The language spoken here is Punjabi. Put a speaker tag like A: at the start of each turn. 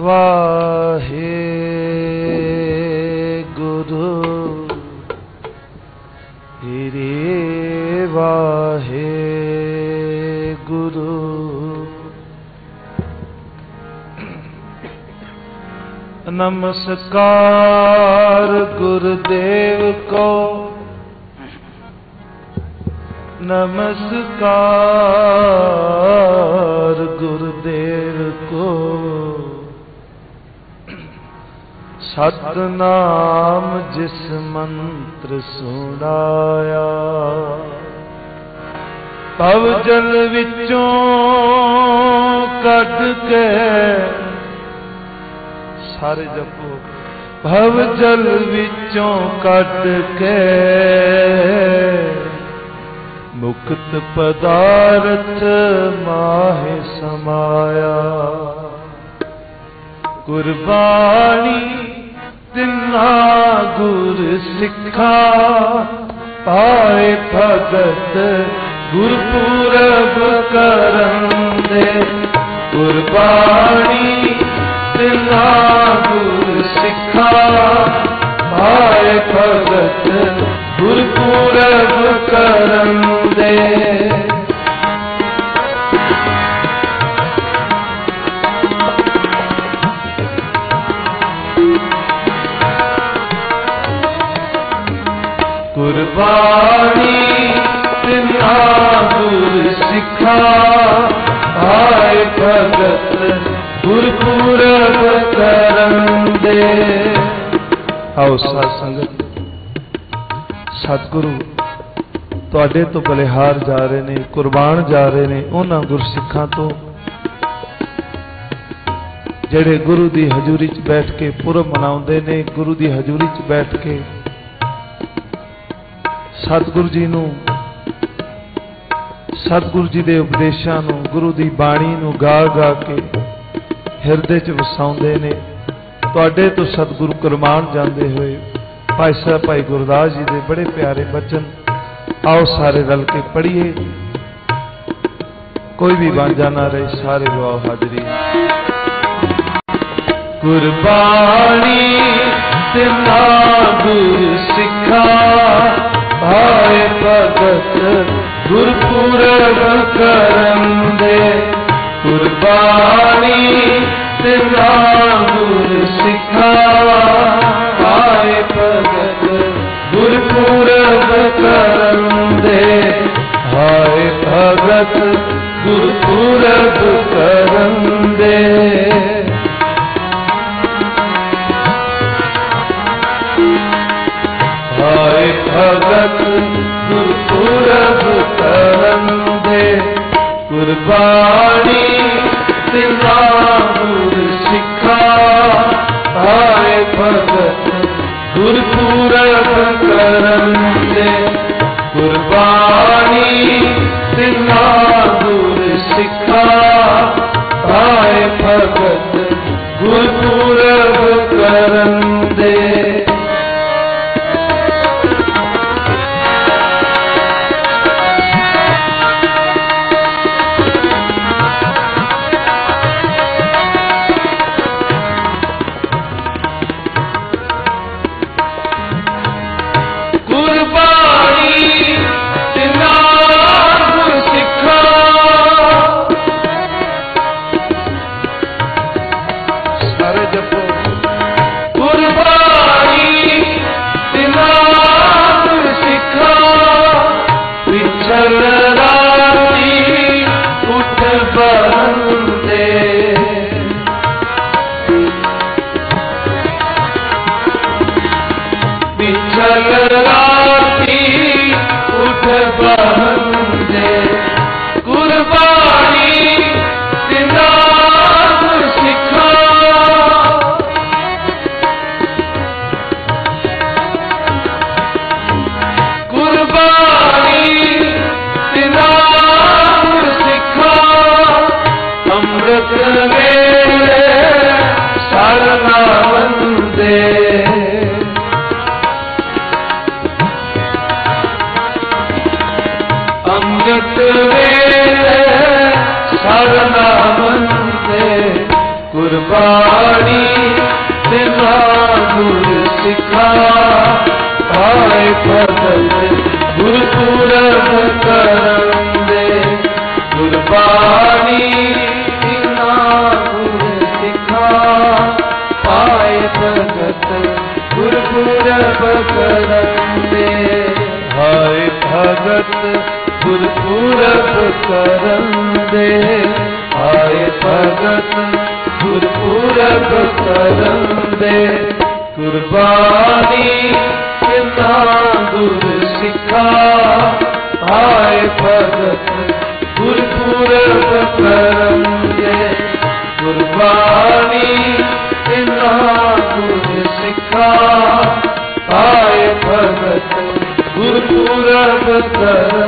A: ਵਾਹਿਗੁਰੂ ਰੇ ਵਾਹਿਗੁਰੂ। ਨਮਸਕਾਰ ਗੁਰਦੇਵ ਕੋ। ਨਮਸਕਾਰ ਸਤਨਾਮ ਜਿਸ ਮੰਤਰ ਸੁਣਾਇਆ, ਪਵ ਜਲ ਵਿੱਚੋਂ ਕੱਢ ਕੇ ਸਾਰੇ ਜਪੋ। ਭਵ ਜਲ ਵਿੱਚੋਂ ਕੱਢ ਕੇ ਮੁਕਤ ਪਦਾਰਥ ਮਾਹੇ ਸਮਾਇਆ। ਗੁਰਬਾਣੀ ਤਿੰਨਾ ਗੁਰ ਸਿੱਖਾ, ਪਾਏ ਭਗਤ ਗੁਰਪੂਰਬ ਕਰਨ ਗੁਰਬਾਣੀ ਤਿੰਨਾ ਗੁਰ ਸਿੱਖਾ, ਪਾਏ ਭਗਤ ਗੁਰਪੂਰਬ ਕਰਨ ਦੇ ਤਿਨਾ ਗੁਰ ਸਿੱਖਾ। ਆਏ ਭਗਤ, ਗੁਰਪੂਰਬ ਕਰਨ ਆਓ ਸਾਧ ਸੰਗਤ, ਸਤਿਗੁਰੂ, ਤੁਹਾਡੇ ਤੋਂ ਬਲਿਹਾਰ ਜਾ ਰਹੇ ਨੇ, ਕੁਰਬਾਨ ਜਾ ਰਹੇ ਨੇ ਉਹਨਾਂ ਗੁਰਸਿੱਖਾਂ ਤੋਂ, ਜਿਹੜੇ ਗੁਰੂ ਦੀ ਹਜ਼ੂਰੀ 'ਚ ਬੈਠ ਕੇ ਪੁਰਬ ਮਨਾਉਂਦੇ ਨੇ, ਗੁਰੂ ਦੀ ਹਜ਼ੂਰੀ 'ਚ ਬੈਠ ਕੇ ਸਤਿਗੁਰੂ ਜੀ ਨੂੰ, ਸਤਿਗੁਰੂ ਜੀ ਦੇ ਉਪਦੇਸ਼ਾਂ ਨੂੰ, ਗੁਰੂ ਦੀ ਬਾਣੀ ਨੂੰ ਗਾ ਗਾ ਕੇ ਹਿਰਦੇ 'ਚ ਵਸਾਉਂਦੇ ਨੇ। ਤੁਹਾਡੇ ਤੋਂ ਸਤਿਗੁਰੂ ਕੁਰਬਾਨ ਜਾਂਦੇ ਹੋਏ ਭਾਈ ਸਾਹਿਬ, ਭਾਈ ਗੁਰਦਾਸ ਜੀ ਦੇ ਬੜੇ ਪਿਆਰੇ ਬਚਨ ਆਓ ਸਾਰੇ ਰਲ ਕੇ ਪੜ੍ਹੀਏ। ਕੋਈ ਵੀ ਵਾਂਝਾ ਨਾ ਰਹੇ, ਸਾਰੇ ਲਵਾਓ ਹਾਜ਼ਰੀ। ਕੁਰਬਾਨੀ ਤਿਨਾ ਗੁਰ ਸਿੱਖਾ ਭਾਏ ਭਗਤ ਗੁਰਪੁਰਬ ਕਰਨ ਦੇ ਕੁਰਬਾਨੀ ਤਿਨਾ ਗੁਰ ਸਿੱਖਾ ਭਾਏ ਭਗਤ ਗੁਰਪੁਰਬ ਕਰਨ ਦੇ ਹਾਏ ਭਗਤ ਗੁਰਪੁਰਬ ਵੇਲੇ ਸਰਨਾ ਗੁਰ ਗੁਰਬਾਣੀ ਤਿਨਾ ਸਿਖਾ। ਪਾਏ ਭਗਤ ਗੁਰਪੁਰਬ ਕਰਮ ਦੇ ਗੁਰਬਾਣੀ ਗੁਰ ਸਿਖਾ। ਪਾਏ ਭਗਤ ਗੁਰਪੁਰਬ ਕਰਮ ਦੇ ਹਾਏ ਭਗਤ ਗੁਰਪੁਰਬ ਕਰਨ ਦੇ ਹਾਏ ਭਗਤ ਗੁਰਪੁਰਬ ਕਰਨ ਦੇ ਕੁਰਬਾਨੀ ਕਿਨਾ ਗੁਰ ਸਿੱਖਾ ਆਏ ਭਗਤ ਗੁਰਪੁਰਬ ਕਰਨ ਦੇ ਕੁਰਬਾਨੀ ਕਿਨਾ ਗੁਰ ਸਿੱਖਾ ਆਏ ਭਗਤ ਗੁਰਪੁਰਬ ਕਰਨ